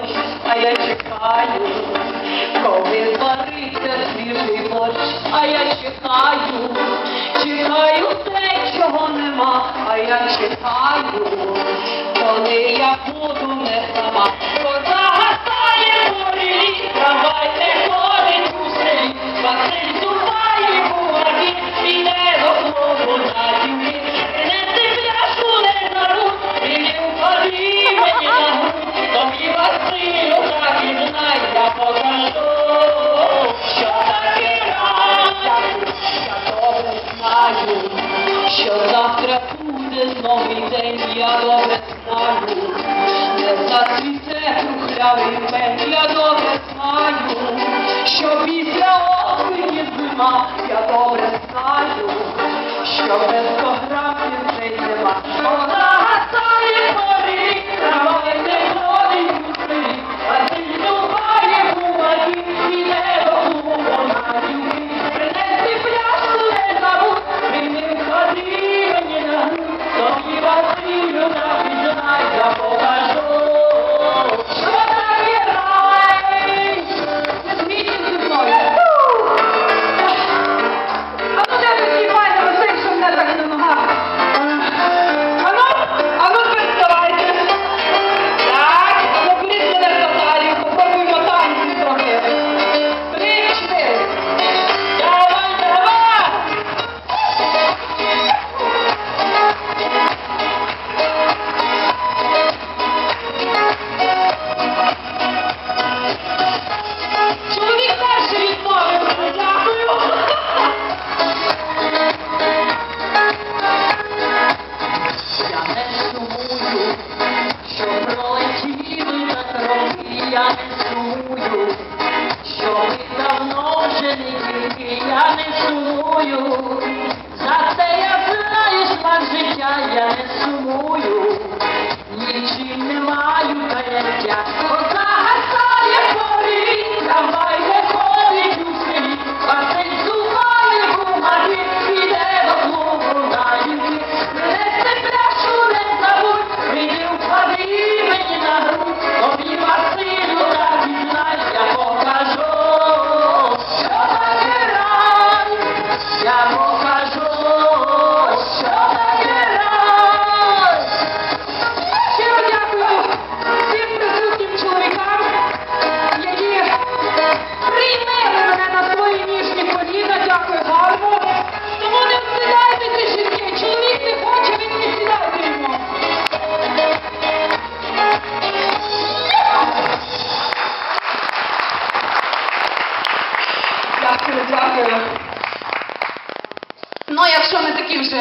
дощ, а я чекаю, коли звариться свіжий борщ, а я чекаю, чекаю те, чого нема, а я чекаю, коли я буду не сама, Коза гасає горі, давайте. буде новий день, я добре знаю, не зацвіте трухлявий мен, я добре знаю, що після осені зима, я добре знаю, що без кографів не нема. я не цілую. Дякую, дякую. Ну, якщо ми такі вже...